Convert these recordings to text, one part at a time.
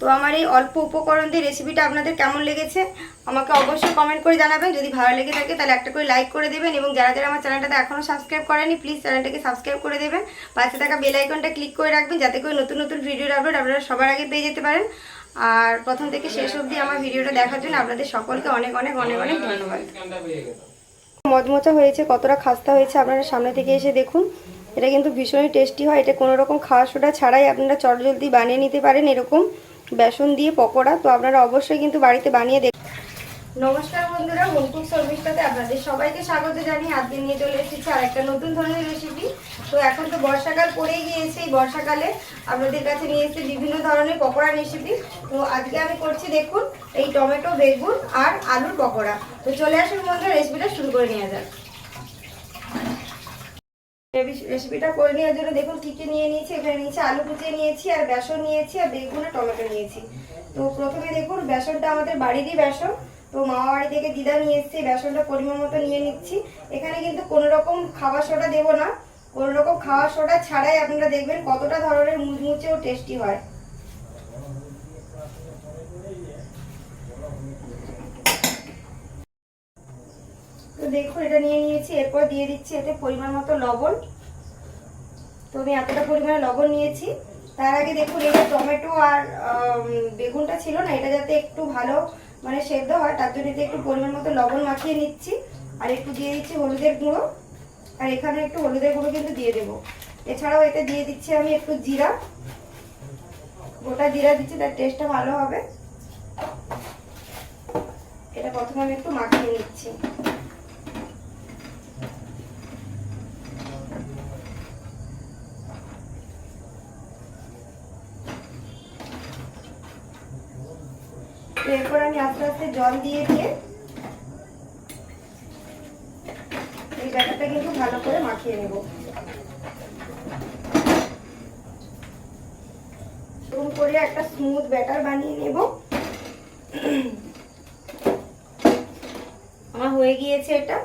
তো আমার এই অল্প উপকরণ দিয়ে রেসিপিটা আপনাদের কেমন লেগেছে, আমাকে অবশ্যই কমেন্ট করে জানাবেন। যদি ভালো লেগে থাকে, তাহলে একটা করে লাইক করে দেবেন এবং যারা যারা আমার চ্যানেলটাতে এখনও সাবস্ক্রাইব করেনি প্লিজ চ্যানেলটাকে সাবস্ক্রাইব করে দেবেন। পাশে থাকা বেল আইকনটা ক্লিক করে রাখবেন, যাতে করে নতুন নতুন ভিডিওর আপলোড আপনারা সবার আগে পেয়ে যেতে পারেন। আর প্রথম থেকে শেষ অবধি আমার ভিডিওটা দেখার জন্য আপনাদের সকলকে অনেক অনেক অনেক অনেক ধন্যবাদ। মজমচা হয়েছে, কতটা খাস্তা হয়েছে আপনারা সামনে থেকে এসে দেখুন। এটা কিন্তু ভীষণই টেস্টি হয়, এটা কোনো রকম খাওয়া সোডা ছাড়াই আপনারা চটজলদি বানিয়ে নিতে পারেন এরকম। বেসন দিয়ে পকোড়া, তো আপনারা অবশ্যই কিন্তু বাড়িতে বানিয়ে দেখ নমস্কার বন্ধুরা হোমকুক সার্ভিসটাতে আপনাদের সবাইকে স্বাগত জানিয়ে আজকে নিয়ে চলে এসেছি আর একটা নতুন ধরনের রেসিপি তো এখন তো বর্ষাকাল পড়েই গিয়েছে, এই বর্ষাকালে আপনাদের কাছে নিয়ে এসেছি বিভিন্ন ধরনের পকোড়া রেসিপি তো আজকে আমি করছি দেখুন, এই টমেটো, বেগুন আর আলুর পকোড়া। তো চলে আসুন বন্ধুরা রেসিপিটা শুরু করে নেওয়া যাক। রেসিপিটা করে নেওয়ার জন্য দেখুন কী কী নিয়ে নিয়েছি। এখানে নিয়েছি আলু কুচিয়ে নিয়েছি আর বেসন নিয়েছি আর বেগুন আর টমেটো নিয়েছি। তো প্রথমে দেখুন, বেসনটা আমাদের বাড়িরই বেসন। তো মামা বাড়ি থেকে দিদা নিয়ে এসেছি বেসনটা পরিমাণ মতো নিয়ে নিচ্ছি। এখানে কিন্তু কোনো রকম খাবার সোডা দেবো না। কোনো রকম খাবার সোডা ছাড়াই আপনারা দেখবেন কতটা ধরনের মুচমুচে ও টেস্টি হয়। দেখুন এটা নিয়ে নিয়েছি, এরপর দিয়ে দিচ্ছি এতে পরিমাণ মতো লবণ। তো আমি এতটা পরিমাণে লবণ নিয়েছি। তার আগে দেখুন এটা টমেটো আর বেগুনটা ছিল না, এটা যাতে একটু ভালো মানে সেদ্ধ হয়, তার জন্য এতে একটু পরিমাণ মতো লবণ মাখিয়ে নিচ্ছি। আর একটু দিয়ে দিচ্ছি হলুদের গুঁড়ো। আর এখানে একটু হলুদের গুঁড়ো কিন্তু দিয়ে দেবো। এছাড়াও এতে দিয়ে দিচ্ছি আমি একটু জিরা। গোটা জিরা দিচ্ছি, তার টেস্টটা ভালো হবে। এটা প্রথমে আমি একটু মাখিয়ে নিচ্ছি। এরপর আমি আস্তে আস্তে জল দিয়ে দিয়ে এই ব্যাটারটা কিন্তু ভালো করে মাখিয়ে নেব। এরকম করে একটা স্মুথ ব্যাটার বানিয়ে নেব। আমার হয়ে গিয়েছে এটা।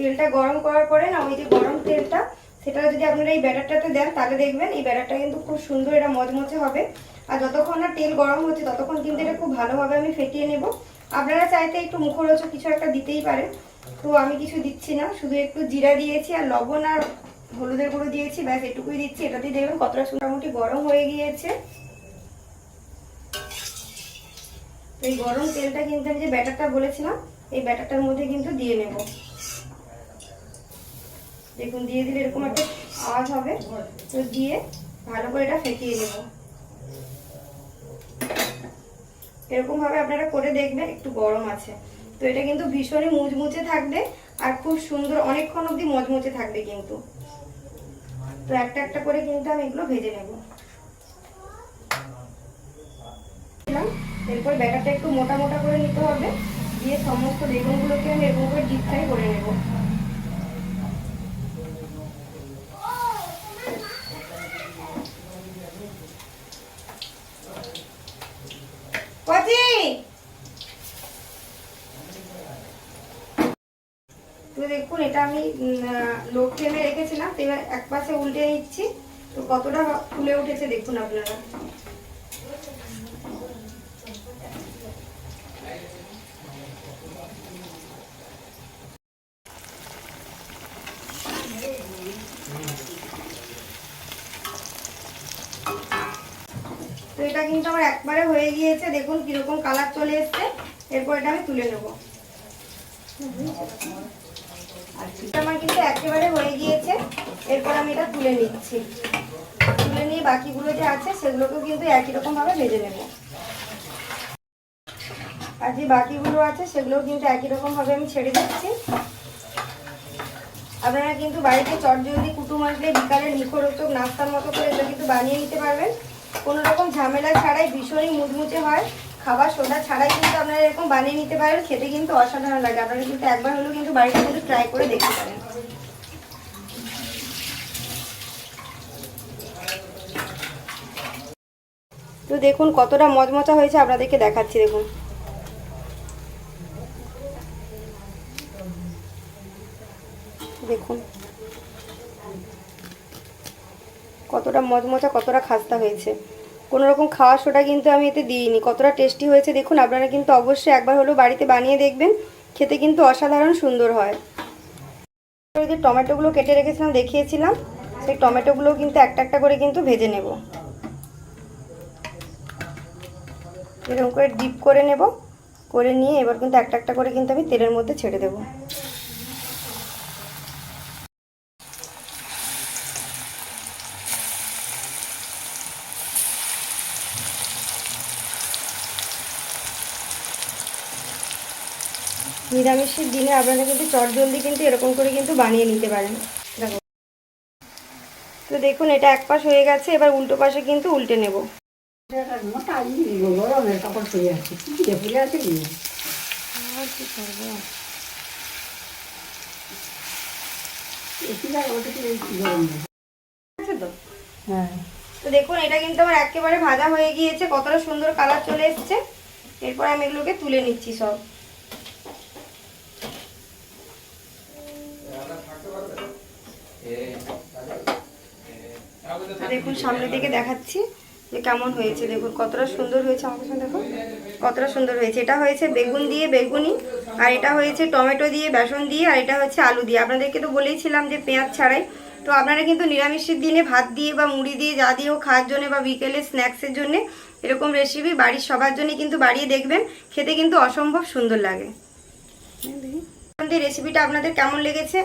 তেলটা গরম করার পরে না, ওই যে গরম তেলটা সেটা যদি আপনারা এই ব্যাটারটাতে দেন, তাহলে দেখবেন এই ব্যাটারটা কিন্তু খুব সুন্দর এটা মচমচে হবে। আর যতক্ষণ না তেল গরম হচ্ছে, ততক্ষণ কিন্তু এটা খুব ভালোভাবে আমি ফেটিয়ে নেব। আপনারা চাইতে একটু মুখরোচক কিছু একটা দিতেই পারেন। তো আমি কিছু দিচ্ছি না, শুধু একটু জিরা দিয়েছি আর লবণ আর হলুদের গুঁড়ো দিয়েছি, ব্যাস এটুকুই দিচ্ছি। এটাতেই দেখবেন কতটা মোটামুটি গরম হয়ে গিয়েছে। এই গরম তেলটা কিন্তু আমি যে ব্যাটারটা বলেছিলাম, এই ব্যাটারটার মধ্যে কিন্তু দিয়ে নেব। দেখুন, দিয়ে দিলে এরকম একটা আওয়াজ হবে। তো দিয়ে ভালো করে এটা ফেটিয়ে নেব। এরকম ভাবে আপনারা করে দেখবেন, একটু গরম আছে। তো এটা কিন্তু ভীষণই মুচমুচে থাকবে আর খুব সুন্দর, অনেকক্ষণ অবধি মচমচে থাকবে কিন্তু। তো একটা একটা করে কিন্তু আমি এগুলো ভেজে নেব। এরপর ব্যাটারটা একটু মোটা মোটা করে নিতে হবে। দিয়ে সমস্ত বেগুনগুলোকে আমি এরকম করে ডিপ ফ্রাই করে নেব কচি তো দেখুন এটা আমি লো ফ্লেমে রেখেছিলাম এবার এক পাশে উল্টে নিচ্ছি। তো কতটা ফুলে উঠেছে দেখুন আপনারা। তো এটা কিন্তু আমার একবারে হয়ে গিয়েছে, দেখুন কীরকম কালার চলে এসছে। এরপর এটা আমি তুলে নেব। এটা আমার কিন্তু একেবারে হয়ে গিয়েছে। এরপর আমি এটা তুলে নিচ্ছি। তুলে নিয়ে বাকিগুলো যে আছে, সেগুলোকেও কিন্তু একই রকম ভাবে ভেজে নেব। আর যে বাকিগুলো আছে, সেগুলোও কিন্তু একই রকম ভাবে আমি ছেড়ে দিচ্ছি। আপনারা কিন্তু বাড়িতে চটজলদি কুটুম আসলে বিকালে নিখরোচক নাস্তার মতো করে এটা কিন্তু বানিয়ে নিতে পারবেন। কোনো রকম ঝামেলা ছাড়াই ভীষণই মুচমুচে হয়। খাবার সোডা ছাড়াই কিন্তু আপনারা এরকম বানিয়ে নিতে পারেন, খেতে কিন্তু অসাধারণ লাগে। আপনারা কিন্তু একবার হলেও কিন্তু বাড়িতে কিন্তু ট্রাই করে দেখতে পারেন। তো দেখুন কতটা মজমচা হয়েছে, আপনাদেরকে দেখাচ্ছি, দেখুন। দেখুন। কতটা মজমজা, কতটা খাস্তা হয়েছে। কোনো রকম খাওয়া সোটা কিন্তু আমি এতে দিইনি। কতটা টেস্টি হয়েছে দেখুন, আপনারা কিন্তু অবশ্যই একবার হলেও বাড়িতে বানিয়ে দেখবেন, খেতে কিন্তু অসাধারণ সুন্দর হয়। যে টমেটোগুলো কেটে রেখেছিলাম, দেখিয়েছিলাম, সেই টমেটোগুলো কিন্তু একটা একটা করে কিন্তু ভেজে নেব। এরকম করে ডিপ করে নেব, করে নিয়ে এবার কিন্তু একটা একটা করে কিন্তু আমি তেলের মধ্যে ছেড়ে দেবো। নিরামিষের দিনে আপনারা কিন্তু চট জলদি কিন্তু এরকম করে কিন্তু বানিয়ে নিতে পারেন। দেখো। তো দেখুন এটা এক পাশ হয়ে গেছে এবার উল্টো পাশে কিন্তু উল্টে নেব। হ্যাঁ। তো দেখুন এটা কিন্তু আমার একেবারে ভাজা হয়ে গিয়েছে কতটা সুন্দর কালার চলে এসেছে। এরপর আমি এগুলোকে তুলে নিচ্ছি সব। দেখুন, সামনে থেকে দেখাচ্ছি যে কেমন হয়েছে। দেখুন, কতটা সুন্দর হয়েছে আমার কাছে দেখো কতটা সুন্দর হয়েছে। এটা হয়েছে বেগুন দিয়ে বেগুনি, আর এটা হয়েছে টমেটো দিয়ে বেসন দিয়ে, আর এটা হচ্ছে আলু দিয়ে। আপনাদেরকে তো বলেইছিলাম যে পেঁয়াজ ছাড়াই। তো আপনারা কিন্তু নিরামিষের দিনে ভাত দিয়ে বা মুড়ি দিয়ে যা দিয়েও খাওয়ার জন্য বা বিকেলে স্ন্যাক্সের জন্য এরকম রেসিপি বাড়ির সবার জন্য কিন্তু বাড়িয়ে দেখবেন। খেতে কিন্তু অসম্ভব সুন্দর লাগে। আমাদের রেসিপিটা আপনাদের কেমন লেগেছে,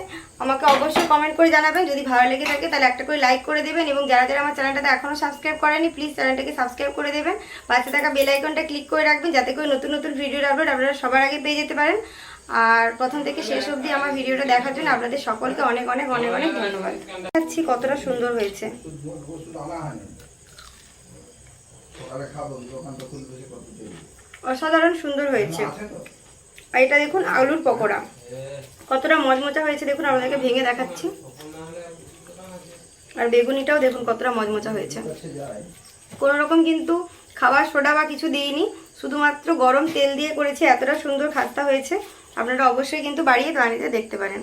আমাকে অবশ্যই কমেন্ট করে জানাবেন। যদি ভালো লেগে থাকে তাহলে একটা করে লাইক করে দেবেন এবং যারা যারা আমার চ্যানেলটাতে এখনও সাবস্ক্রাইব করেনি প্লিজ চ্যানেলটাকে সাবস্ক্রাইব করে দেবেন। পাশে থাকা বেল আইকনটা ক্লিক করে রাখবেন যাতে করে নতুন নতুন ভিডিওর আপলোড আপনারা সবার আগে পেয়ে যেতে পারেন। আর প্রথম থেকে শেষ অবধি আমার ভিডিওটা দেখার জন্য আপনাদের সকলকে অনেক অনেক অনেক অনেক ধন্যবাদ। দেখাচ্ছি কতটা সুন্দর হয়েছে। অসাধারণ সুন্দর হয়েছে। আর এটা দেখুন আলুর পকোড়া। কতটা মজমজা হয়েছে দেখুন, আপনাদেরকে ভেঙে দেখাচ্ছি। আর বেগুনিটাও দেখুন কতটা মজমজা হয়েছে। কোনো রকম কিন্তু খাবার সোডা বা কিছু দিইনি, শুধুমাত্র গরম তেল দিয়ে করেছি, এতটা সুন্দর খাস্তা হয়েছে। আপনারা অবশ্যই কিন্তু বাড়িয়ে বানিয়ে দেখতে পারেন।